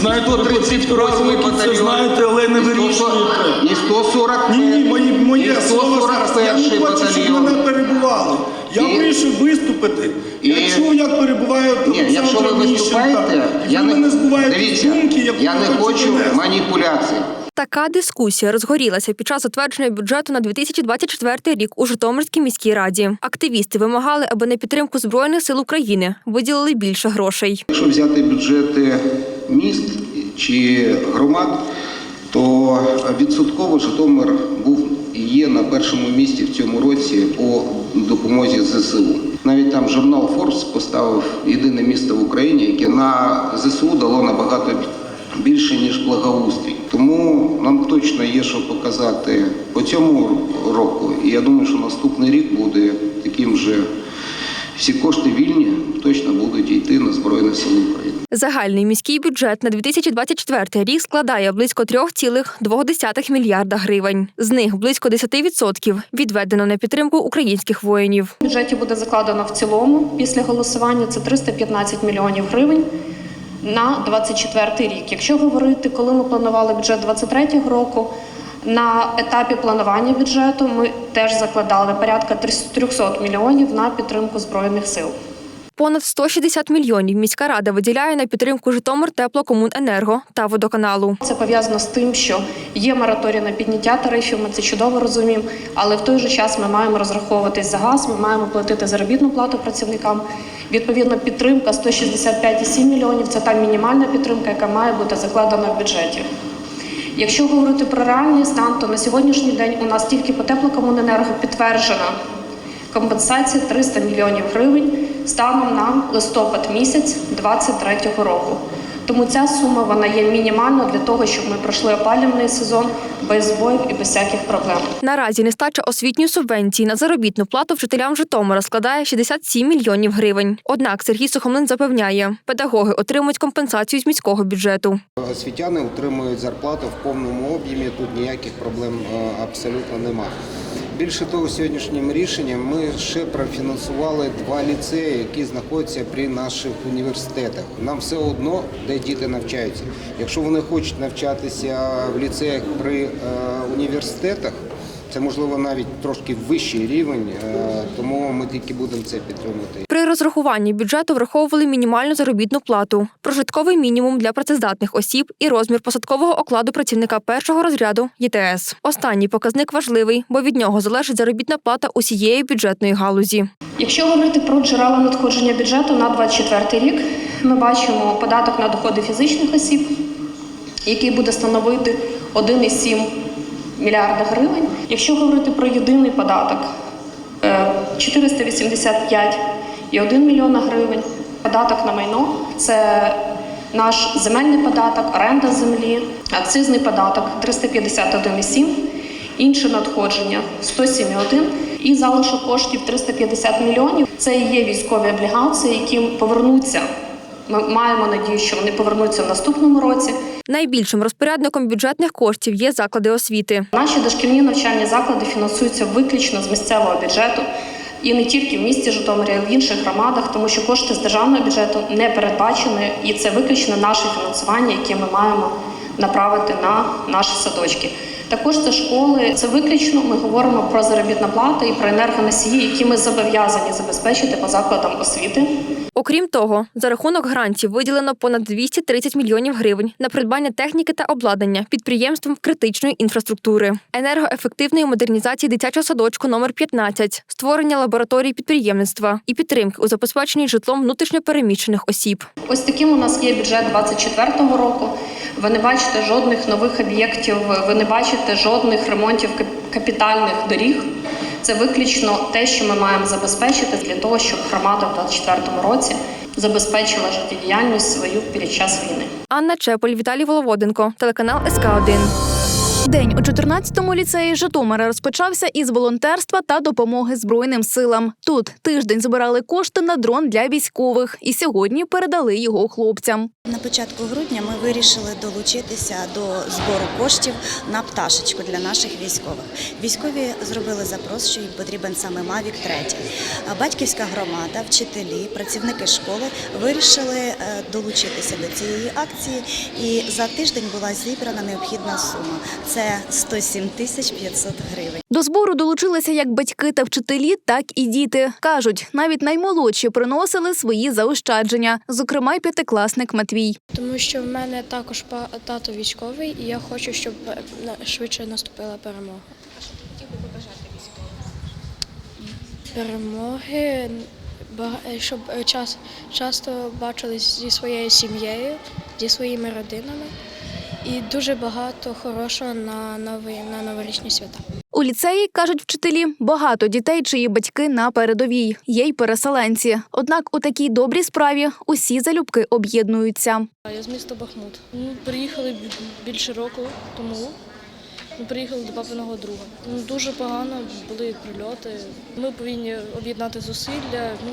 Знаєте, і ви 138 півтора роки це знаєте, але не і 140 вирішуєте. І 140 Ні, ні, мої, моє і слово зараз. Я не хочу, щоб мене перебували. Я І- вирішив виступити. Я чув, як перебуває Ні, якщо ви виступаєте, І я ви не, мене збуваєте з дивіться, думки, яку я не хочу маніпуляцій. Така дискусія розгорілася під час затвердження бюджету на 2024 рік у Житомирській міській раді. Активісти вимагали, аби на підтримку збройних сил України виділили більше грошей. Якщо взяти бюджети міст чи громад, то відсотково Житомир був і є на першому місці в цьому році по допомозі ЗСУ. Навіть там журнал Forbes поставив єдине місто в Україні, яке на ЗСУ дало набагато більше ніж благоустрій. Тому нам точно є що показати по цьому року. І я думаю, що наступний рік буде таким же. Всі кошти вільні точно будуть йти на Збройні Сили України. Загальний міський бюджет на 2024 рік складає близько 3,2 мільярда гривень. З них близько 10% відведено на підтримку українських воїнів. В бюджеті буде закладено в цілому після голосування це 315 мільйонів гривень на 24 рік. Якщо говорити, коли ми планували бюджет 23 року, на етапі планування бюджету ми теж закладали порядка 300 мільйонів на підтримку збройних сил. Понад 160 мільйонів міська рада виділяє на підтримку Житомир теплокомуненерго та водоканалу. Це пов'язано з тим, що є мораторій на підняття тарифів. Ми це чудово розуміємо, але в той же час ми маємо розраховуватись за газ. Ми маємо платити заробітну плату працівникам. Відповідно, підтримка 165,7 мільйонів це та мінімальна підтримка, яка має бути закладена в бюджеті. Якщо говорити про реальний стан, то на сьогоднішній день у нас тільки по теплокомуненерго підтверджена компенсація 300 мільйонів гривень станом на листопад місяць 2023 року. Тому ця сума вона є мінімальною для того, щоб ми пройшли опалювальний сезон без збоїв і без всяких проблем. Наразі нестача освітньої субвенції на заробітну плату вчителям Житомира складає 67 мільйонів гривень. Однак Сергій Сухомлин запевняє, педагоги отримують компенсацію з міського бюджету. Освітяни отримують зарплату в повному об'ємі. Тут ніяких проблем е, абсолютно нема. Більше того, сьогоднішнім рішенням ми ще профінансували два ліцеї, які знаходяться при наших університетах. Нам все одно, де діти навчаються. Якщо вони хочуть навчатися в ліцеях при е, університетах, це можливо навіть трошки вищий рівень, е, тому ми тільки будемо це підтримувати. При розрахуванні бюджету враховували мінімальну заробітну плату, прожитковий мінімум для працездатних осіб і розмір посадкового окладу працівника першого розряду ЄТС. Останній показник важливий, бо від нього залежить заробітна плата усієї бюджетної галузі. Якщо говорити про джерела надходження бюджету на 2024 рік, ми бачимо податок на доходи фізичних осіб, який буде становити 1,7 мільярда гривень. Якщо говорити про єдиний податок, е, 485,1 мільйона гривень. Податок на майно це наш земельний податок, оренда землі, акцизний податок 351,7, інше надходження 107,1 і залишок коштів 350 мільйонів. Це є військові облігації, які повернуться. Ми маємо надію, що вони повернуться в наступному році. Найбільшим розпорядником бюджетних коштів є заклади освіти. Наші дошкільні навчальні заклади фінансуються виключно з місцевого бюджету. І не тільки в місті Житомирі, а й в інших громадах, тому що кошти з державного бюджету не передбачені, і це виключно наше фінансування, яке ми маємо направити на наші садочки. Також це школи, це виключно ми говоримо про заробітну плату і про енергоносії, які ми зобов'язані забезпечити по закладам освіти. Окрім того, за рахунок грантів виділено понад 230 мільйонів гривень на придбання техніки та обладнання підприємствам критичної інфраструктури, енергоефективної модернізації дитячого садочку номер 15, створення лабораторій підприємництва і підтримки у забезпеченні житлом внутрішньопереміщених осіб. Ось таким у нас є бюджет 2024 року. Ви не бачите жодних нових об'єктів, ви не бачите жодних ремонтів капітальних доріг. Це виключно те, що ми маємо забезпечити для того, щоб громада в 2024 році забезпечила життєдіяльність свою під час війни. Анна Чеполь, Віталій Воловоденко, телеканал СК 1 День у 14-му ліцеї Житомира розпочався із волонтерства та допомоги Збройним силам. Тут тиждень збирали кошти на дрон для військових і сьогодні передали його хлопцям. На початку грудня ми вирішили долучитися до збору коштів на пташечку для наших військових. Військові зробили запрос, що їм потрібен саме Мавік 3. Батьківська громада, вчителі, працівники школи вирішили е, долучитися до цієї акції. І за тиждень була зібрана необхідна сума. Це 107 тисяч 500 гривень. До збору долучилися як батьки та вчителі, так і діти. Кажуть, навіть наймолодші приносили свої заощадження, зокрема й п'ятикласник Матвій. Тому що в мене також тато військовий, і я хочу, щоб е, швидше наступила перемога. А що ти хотів би побажати військовим? Перемоги, е, щоб е, час, часто бачились зі своєю сім'єю, зі своїми родинами. І дуже багато хорошого на, нові, на новорічні свята. У ліцеї кажуть вчителі багато дітей, чиї батьки на передовій. Є й переселенці. Однак у такій добрій справі усі залюбки об'єднуються. Я з міста Бахмут. Ми приїхали більше року тому. Ми приїхали до папиного друга. Ну, дуже погано були прильоти. Ми повинні об'єднати зусилля ну,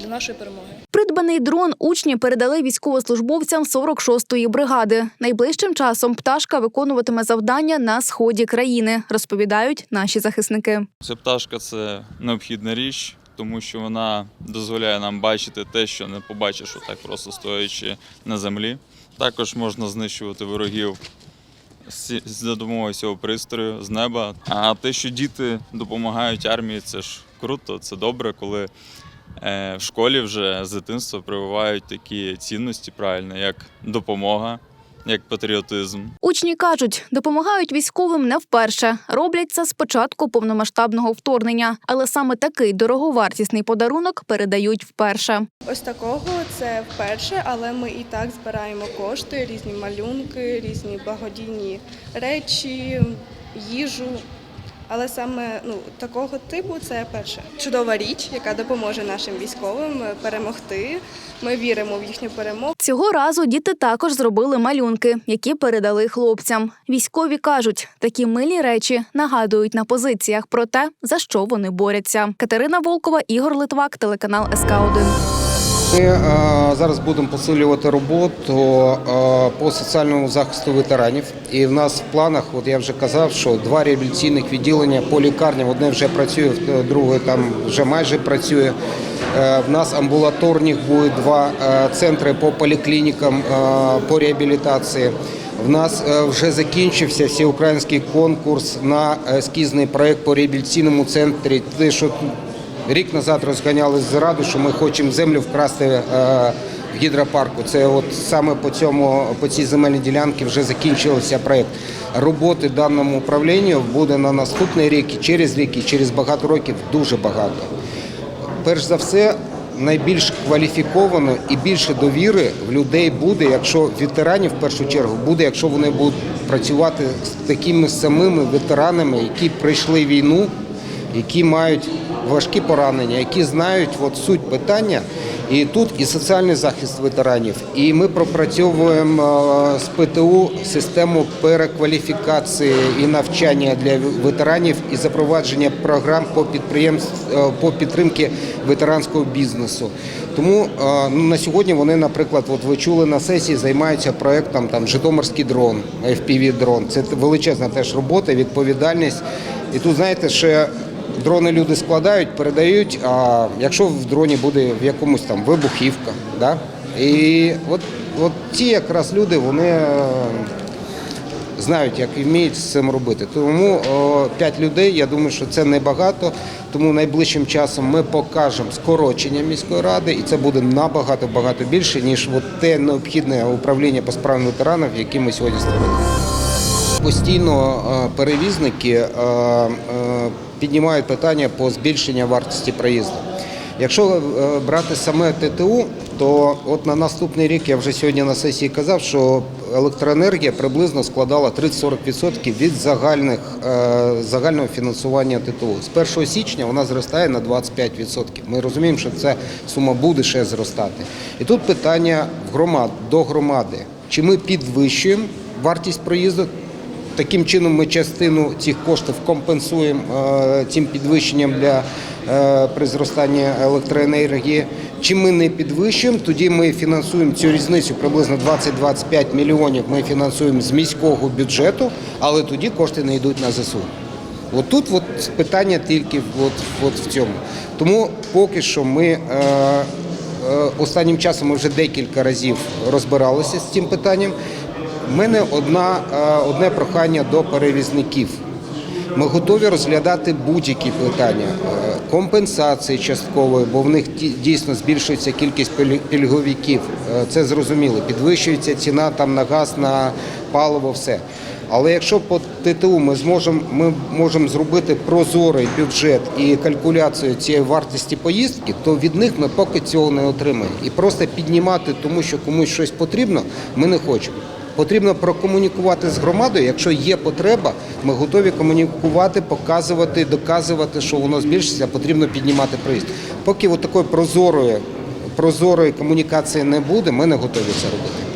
для нашої перемоги. Придбаний дрон учні передали військовослужбовцям 46-ї бригади. Найближчим часом пташка виконуватиме завдання на сході країни, розповідають наші захисники. Ця пташка це необхідна річ, тому що вона дозволяє нам бачити те, що не побачиш отак просто стоячи на землі. Також можна знищувати ворогів за допомогою цього пристрою з неба. А те, що діти допомагають армії, це ж круто, це добре, коли е, в школі вже з дитинства прививають такі цінності правильно, як допомога, як патріотизм. Учні кажуть, допомагають військовим не вперше. Роблять це з початку повномасштабного вторгнення, але саме такий дороговартісний подарунок передають вперше. Ось такого це вперше, але ми і так збираємо кошти, різні малюнки, різні благодійні речі, їжу. Але саме ну, такого типу це перше чудова річ, яка допоможе нашим військовим перемогти. Ми віримо в їхню перемогу. Цього разу діти також зробили малюнки, які передали хлопцям. Військові кажуть, такі милі речі нагадують на позиціях про те, за що вони борються. Катерина Волкова, Ігор Литвак, телеканал СК 1 Ми е, зараз будемо посилювати роботу е, по соціальному захисту ветеранів. І в нас в планах, от я вже казав, що два реабілітаційних відділення по лікарням, одне вже працює, друге там вже майже працює. Е, В нас амбулаторних буде два е, центри по поліклінікам е, по реабілітації. В нас е, вже закінчився всеукраїнський конкурс на ескізний проект по реабілітаційному центрі. Те, що Рік назад розганяли з ради, що ми хочемо землю вкрасти е, в гідропарку. Це от саме по цьому по цій земельній ділянці вже закінчився проект. Роботи даному управлінню буде на наступний рік, і через рік, і через багато років дуже багато. Перш за все, найбільш кваліфіковано і більше довіри в людей буде, якщо ветеранів в першу чергу буде, якщо вони будуть працювати з такими самими ветеранами, які пройшли війну, які мають важкі поранення, які знають от суть питання. І тут і соціальний захист ветеранів, і ми пропрацьовуємо е, з ПТУ систему перекваліфікації і навчання для ветеранів і запровадження програм по підприємств е, по підтримки ветеранського бізнесу. Тому е, ну, на сьогодні вони, наприклад, от ви чули на сесії, займаються проектом там Житомирський дрон, fpv дрон. Це величезна теж робота, відповідальність. І тут знаєте, ще дрони люди складають, передають. А якщо в дроні буде в якомусь там вибухівка, да? і от, от ті якраз люди, вони. е, знають, як і вміють з цим робити. Тому 5 людей, я думаю, що це небагато. Тому найближчим часом ми покажемо скорочення міської ради, і це буде набагато багато більше, ніж от те необхідне управління по справам ветеранів, яке ми сьогодні створили. Постійно е, перевізники е, піднімають питання по збільшенню вартості проїзду. Якщо е, брати саме ТТУ, то от на наступний рік я вже сьогодні на сесії казав, що електроенергія приблизно складала 30-40% від загальних, е, загального фінансування ТТУ. З 1 січня вона зростає на 25%. Ми розуміємо, що ця сума буде ще зростати. І тут питання громад, до громади. Чи ми підвищуємо вартість проїзду, Таким чином ми частину цих коштів компенсуємо е, цим підвищенням для е, при зростанні електроенергії. Чи ми не підвищуємо, тоді ми фінансуємо цю різницю приблизно 20-25 мільйонів. Ми фінансуємо з міського бюджету, але тоді кошти не йдуть на ЗСУ. От тут от питання тільки от, от в цьому. Тому поки що ми е, е, останнім часом ми вже декілька разів розбиралися з цим питанням. У мене одна, е, одне прохання до перевізників. Ми готові розглядати будь-які питання е, компенсації часткової, бо в них дійсно збільшується кількість піль- пільговиків. Е, Це зрозуміло. Підвищується ціна там на газ, на паливо, все. Але якщо по ТТУ ми зможемо, ми можемо зробити прозорий бюджет і калькуляцію цієї вартості поїздки, то від них ми поки цього не отримаємо. І просто піднімати, тому що комусь щось потрібно, ми не хочемо. Потрібно прокомунікувати з громадою. Якщо є потреба, ми готові комунікувати, показувати, доказувати, що воно збільшиться, потрібно піднімати проїзд. Поки такої прозорої, прозорої комунікації не буде, ми не готові це робити.